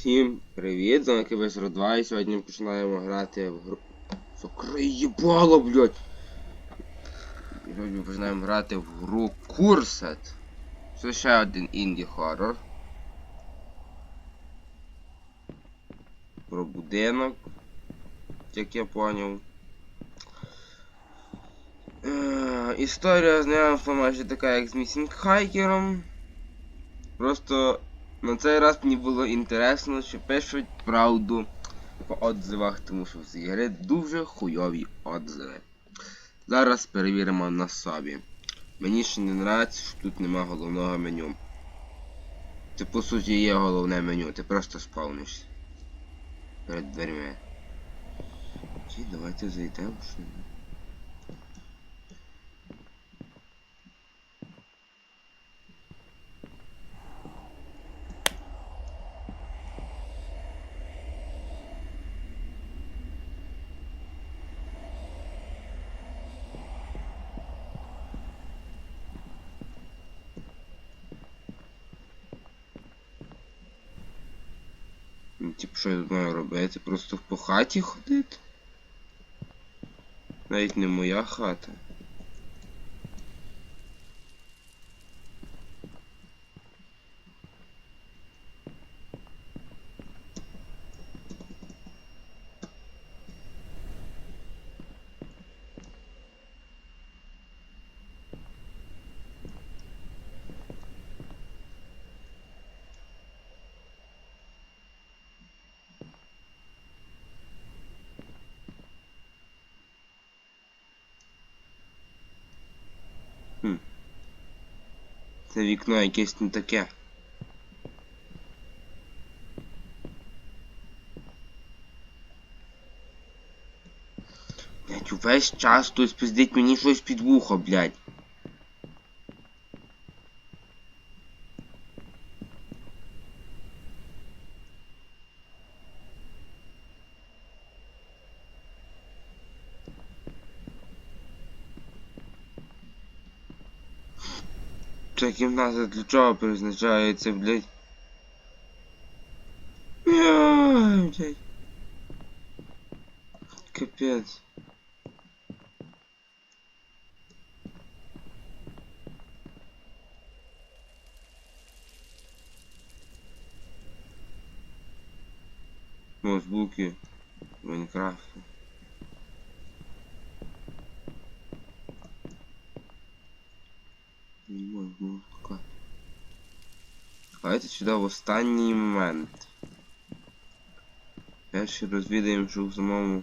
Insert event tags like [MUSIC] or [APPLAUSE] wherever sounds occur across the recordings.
Всім привіт, з вами Кибес 2 і сьогодні ми починаємо грати в гру. Закрий їбало, блядь! Сьогодні ми починаємо грати в гру Курсет. Це ще один інді хоррор. Про будинок, як я поняв. Е, Історія знайомства майже така, як з Місінг Хайкером. Просто на цей раз мені було інтересно, що пишуть правду по отзивах, тому що в цій гри дуже хуйові отзиви. Зараз перевіримо на собі. Мені ще не нравиться, що тут нема головного меню. Це по суті є головне меню, ти просто спавнишся. Перед дверьми. Окей, давайте зайдемо. Що... Типу, що я маю робити? Просто по хаті ходити? Навіть не моя хата. Це вікно якесь не таке. Блять, увесь час хтось пиздить мені щось під вухо, блять. Ця кімната для чого призначається, блядь? Блядь. Капець. Ноутбуки Майнкрафту. Давайте сюди в останній момент. Перший розвідаємо, що в самому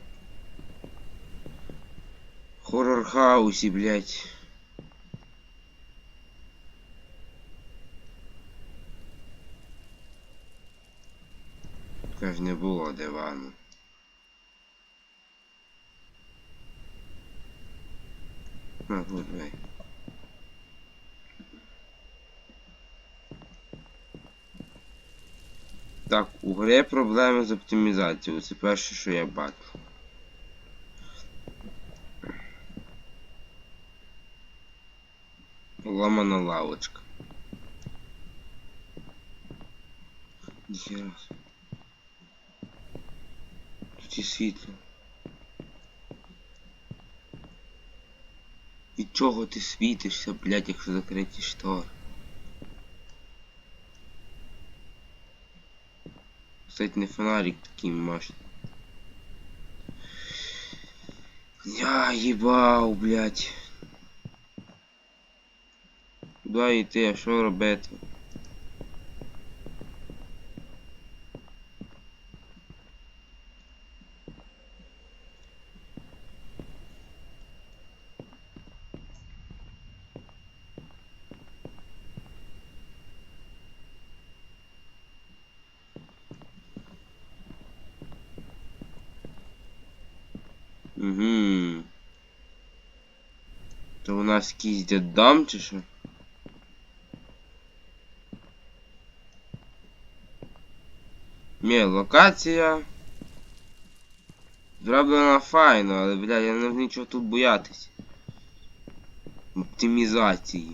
хоррор хаусі, блять. Каже, не було дивану. На, вот, давай. Так, у гри проблеми з оптимізацією. Це перше, що я бачу. Ламана лавочка. Собі. Тут є світло. Від чого ти світишся, блядь, якщо закриті штори? Кстати, не фонарик таким мощный. Я ебал, блядь. и йти, а що робити? Угу. То у нас якийсь деддом чи що? Ні, локація. Зроблена файно, але, блядь, я не нічого тут боятись. Оптимізації.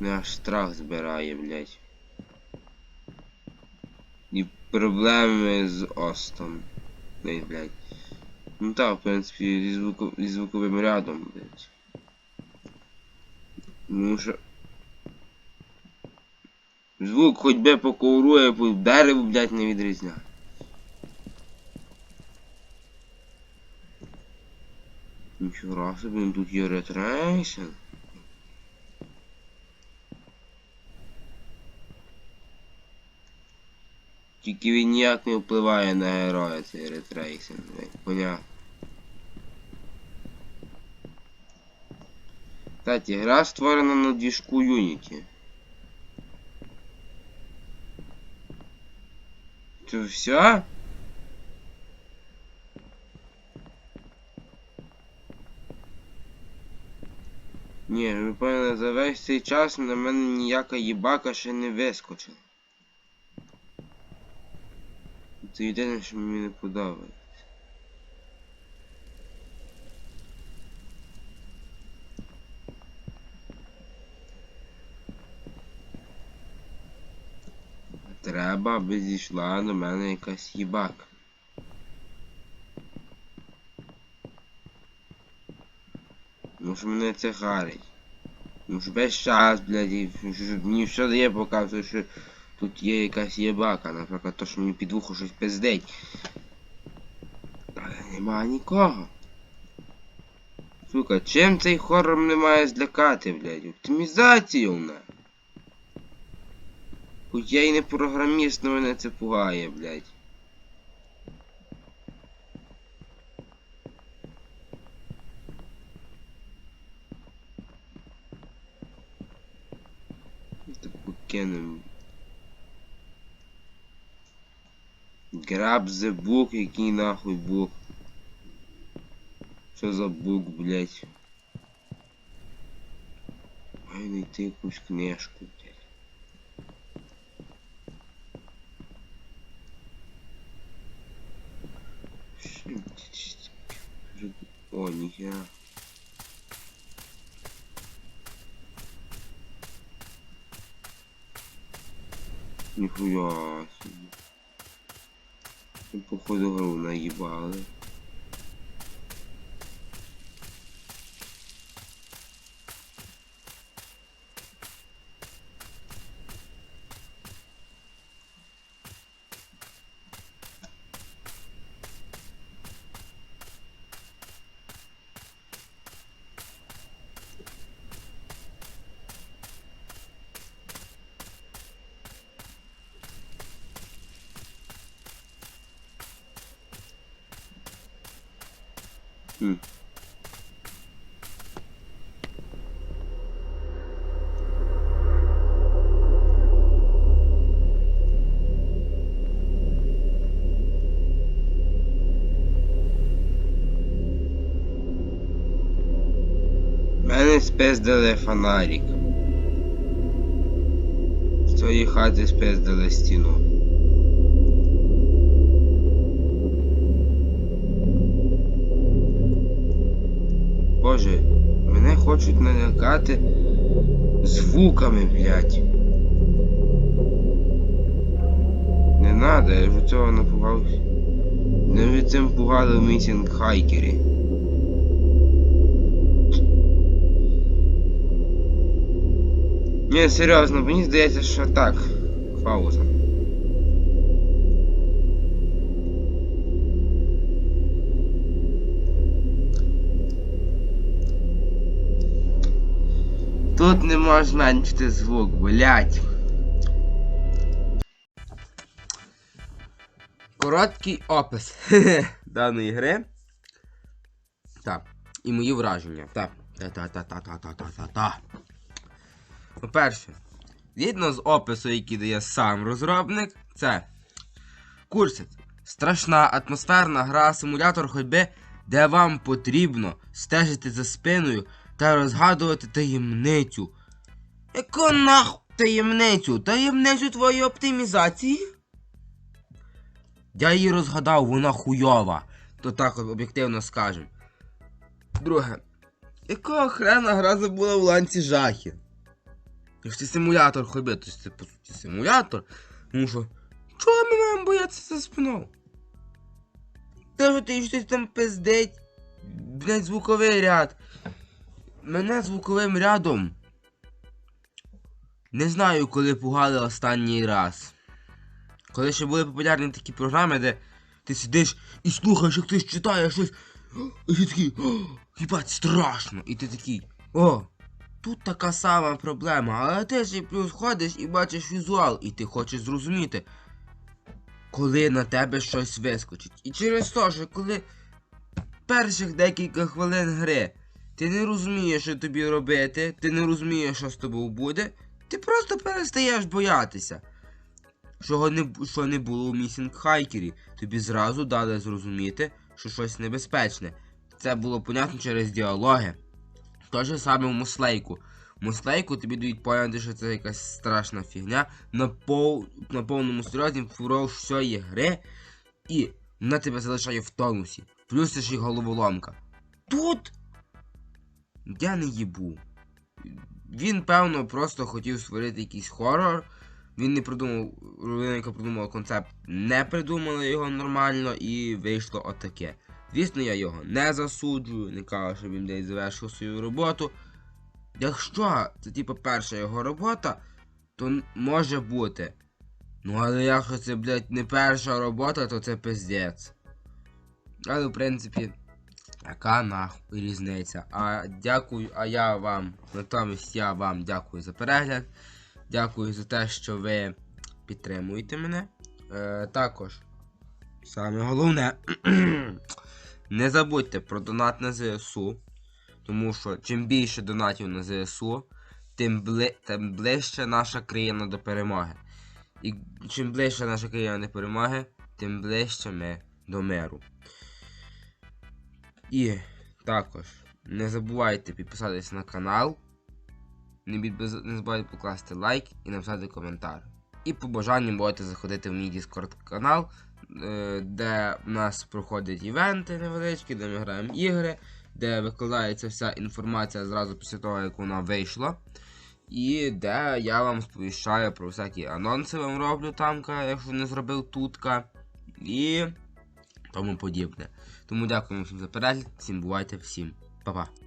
Не аж страх збирає, блядь. І проблеми з Остом. Не, блядь. Ну так, в принципі, зі, звуку... зі звуковим рядом, блядь. Ну що. Звук хоч би по ковру, а по дереву, блядь, не відрізняє. Нічого собі, ну тут є ретрейсинг. Тільки він ніяк не впливає на героя цей ретрейсинг, понятно. Кстати, гра створена на двіжку Unity. Це все? Ні, ви поняли, за весь цей час на мене ніяка їбака ще не вискочила. Це єдине, що мені не подобається. Треба, аби зійшла до мене якась їбака. Ну що мене це харить. Ну ж весь час, блядь, і що- що- мені все дає показує, що тут є якась єбака, наприклад, то, що мені під вухо щось пиздить. Але нема нікого. Сука, чим цей хоррор не має злякати, блядь? Оптимізація у нас. Хоч я і не програміст, но мене це пугає, блядь. Таку кинем. Grab the book, який нахуй бук. Що за бук, блядь? Маю знайти якусь книжку, блядь. Що, блядь, О, ніхера. Ніхуя собі. Ну, Походу гру наїбали. Хм. Мене спиздили фонарик. З цієї хати спиздили стіну. Боже, мене хочуть налякати звуками, блядь. Не надо, я вже цього напугався. Не від цим пугали в мітінг хайкері. Ні, серйозно, мені здається, що так. Пауза. Тут не можеш зменшити звук, блять. Короткий опис [LAUGHS] даної гри. Так. І мої враження. Так. Та-та-та-та-та-та-та-та. По-перше, згідно з опису, який дає сам розробник, це Курсит. Страшна атмосферна гра симулятор ходьби, де вам потрібно стежити за спиною та розгадувати таємницю. Яку нахуй таємницю? Таємницю твоєї оптимізації? Я її розгадав, вона хуйова. То так об'єктивно скажем. Друге. Якого хрена гра забула в ланці жахів? Якщо симулятор ходьби, то це по суті симулятор. Тому що Чого ми маємо боятися за спиною? Те, що ти щось там пиздить, блять, звуковий ряд. Мене звуковим рядом. Не знаю, коли пугали останній раз. Коли ще були популярні такі програми, де ти сидиш і слухаєш, як хтось читає щось. І ти такий, «О, їбать, страшно. І ти такий, о, тут така сама проблема, але ти ж і плюс ходиш і бачиш візуал, і ти хочеш зрозуміти, коли на тебе щось вискочить. І через те, що коли перших декілька хвилин гри ти не розумієш, що тобі робити, ти не розумієш, що з тобою буде, ти просто перестаєш боятися. Чого не, що не було у місінг хайкері, тобі зразу дали зрозуміти, що щось небезпечне. Це було понятно через діалоги. Те ж саме в муслейку. В муслейку тобі дають поняти, що це якась страшна фігня на, пов... на повному серйозі впродовж всієї гри, і вона тебе залишає в тонусі. Плюс це ж і головоломка. Тут я не їбу. Він, певно, просто хотів створити якийсь хорор. Він не придумав, людина, яка придумала концепт, не придумала його нормально і вийшло отаке. Звісно, я його не засуджую, не кажу, що він десь завершив свою роботу. Якщо це типу перша його робота, то може бути. Ну але якщо це, блядь, не перша робота, то це пиздець. Але в принципі, яка нахуй різниця. А дякую, а я вам, натомість я вам дякую за перегляд. Дякую за те, що ви підтримуєте мене. Е, також, саме головне, [CLEARS THROAT] не забудьте про донат на ЗСУ. Тому що чим більше донатів на ЗСУ, тим, бли... тим ближче наша країна до перемоги. І чим ближче наша країна до перемоги, тим ближче ми до миру. І також не забувайте підписатись на канал. Не забувайте покласти лайк і написати коментар. І по бажанню можете заходити в мій Discord канал, е, де в нас проходять івенти невеличкі, де ми граємо ігри, де викладається вся інформація зразу після того, як вона вийшла. І де я вам сповіщаю про всякі анонси вам роблю тамка, якщо не зробив тутка. І тому подібне. Тому дякуємо всім за перегляд, всім бувайте, всім па-па.